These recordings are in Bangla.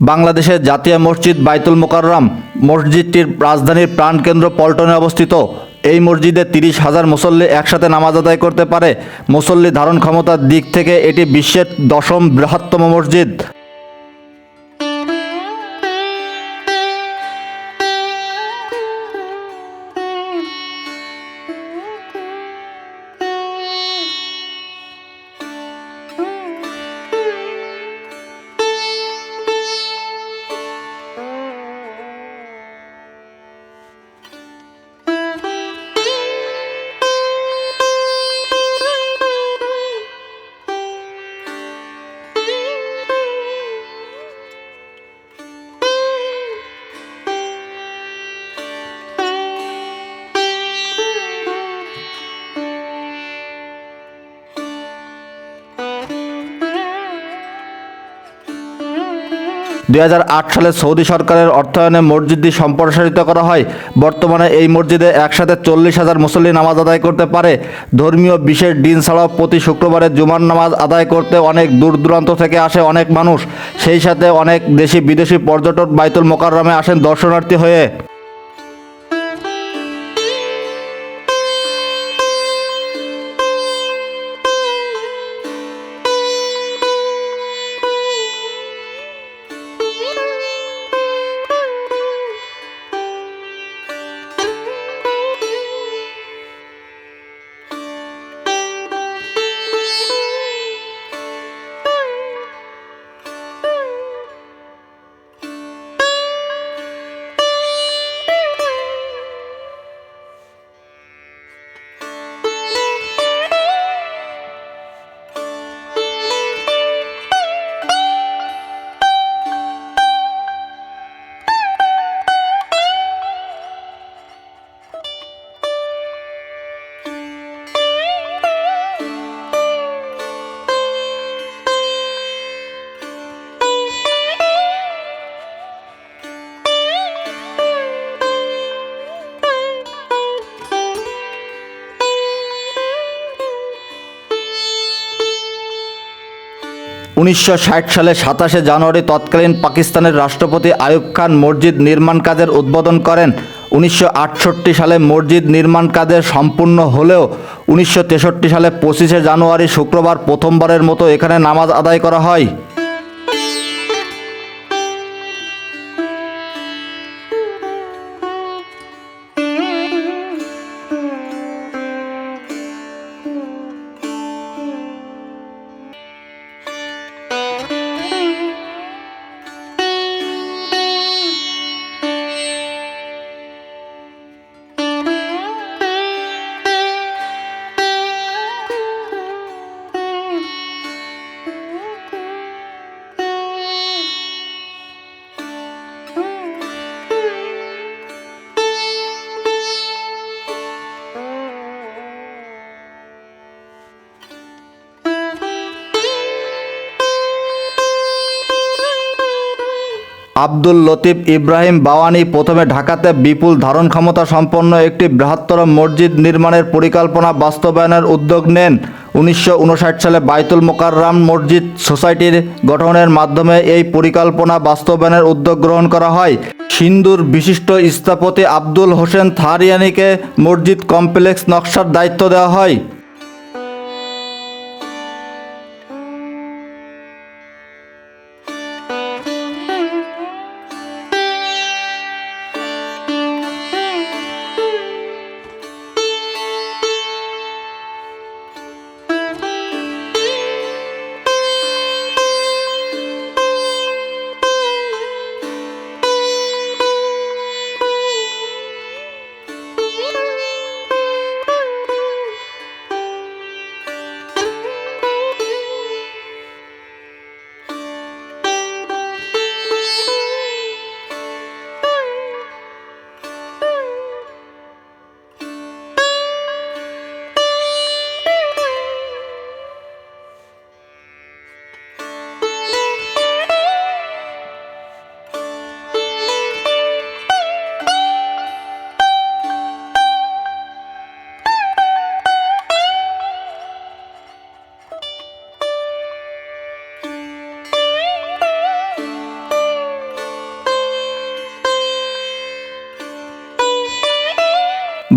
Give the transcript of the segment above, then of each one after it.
বাংলাদেশের জাতীয় মসজিদ বাইতুল মোকাররম মসজিদটির রাজধানীর প্রাণকেন্দ্র পল্টনে অবস্থিত। এই মসজিদে তিরিশ হাজার মুসল্লি একসাথে নামাজ আদায় করতে পারে। মুসল্লি ধারণ ক্ষমতার দিক থেকে এটি বিশ্বের দশম বৃহত্তম মসজিদ। দু হাজার আট সালে সৌদি সরকারের অর্থায়নে মসজিদটি সম্প্রসারিত করা হয়। বর্তমানে এই মসজিদে একসাথে চল্লিশ হাজার মুসল্লি নামাজ আদায় করতে পারে। ধর্মীয় বিশেষ দিন ছাড়াও প্রতি শুক্রবারে জুমার নামাজ আদায় করতে অনেক দূর দূরান্ত থেকে আসে অনেক মানুষ। সেই সাথে অনেক দেশি বিদেশি পর্যটক বাইতুল মোকাররমে আসেন দর্শনার্থী হয়ে। উনিশশো ষাট সালে সাতাশে জানুয়ারি তৎকালীন পাকিস্তানের রাষ্ট্রপতি আয়ুব খান মসজিদ নির্মাণ কাজের উদ্বোধন করেন। উনিশশো আটষট্টি সালে মসজিদ নির্মাণ কাজের সম্পূর্ণ হলেও উনিশশো তেষট্টি সালে পঁচিশে জানুয়ারি শুক্রবার প্রথমবারের মতো এখানে নামাজ আদায় করা হয়। আব্দুল লতিফ ইব্রাহিম বাওয়ানি প্রথমে ঢাকাতে বিপুল ধারণ ক্ষমতা সম্পন্ন একটি বৃহত্তর মসজিদ নির্মাণের পরিকল্পনা বাস্তবায়নের উদ্যোগ নেন। উনিশশো উনষাট সালে বাইতুল মোকাররাম মসজিদ সোসাইটির গঠনের মাধ্যমে এই পরিকল্পনা বাস্তবায়নের উদ্যোগ গ্রহণ করা হয়। সিন্ধুর বিশিষ্ট স্থাপতি আব্দুল হোসেন থারিয়ানিকে মসজিদ কমপ্লেক্স নকশার দায়িত্ব দেওয়া হয়।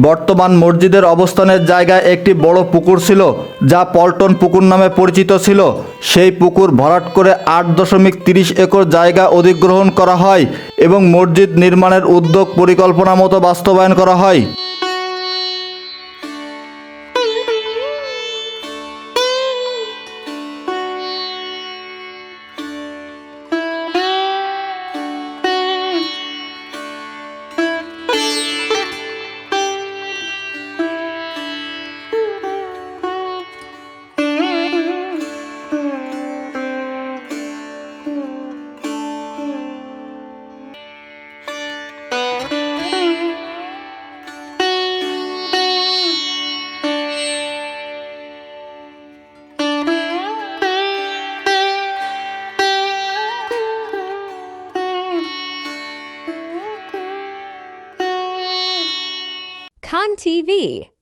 বর্তমান মসজিদের অবস্থানের জায়গায় একটি বড় পুকুর ছিল, যা পল্টন পুকুর নামে পরিচিত ছিল। সেই পুকুর ভরাট করে আট দশমিক তিরিশ একর জায়গা অধিগ্রহণ করা হয় এবং মসজিদ নির্মাণের উদ্যোগ পরিকল্পনা মতো বাস্তবায়ন করা হয়। TV.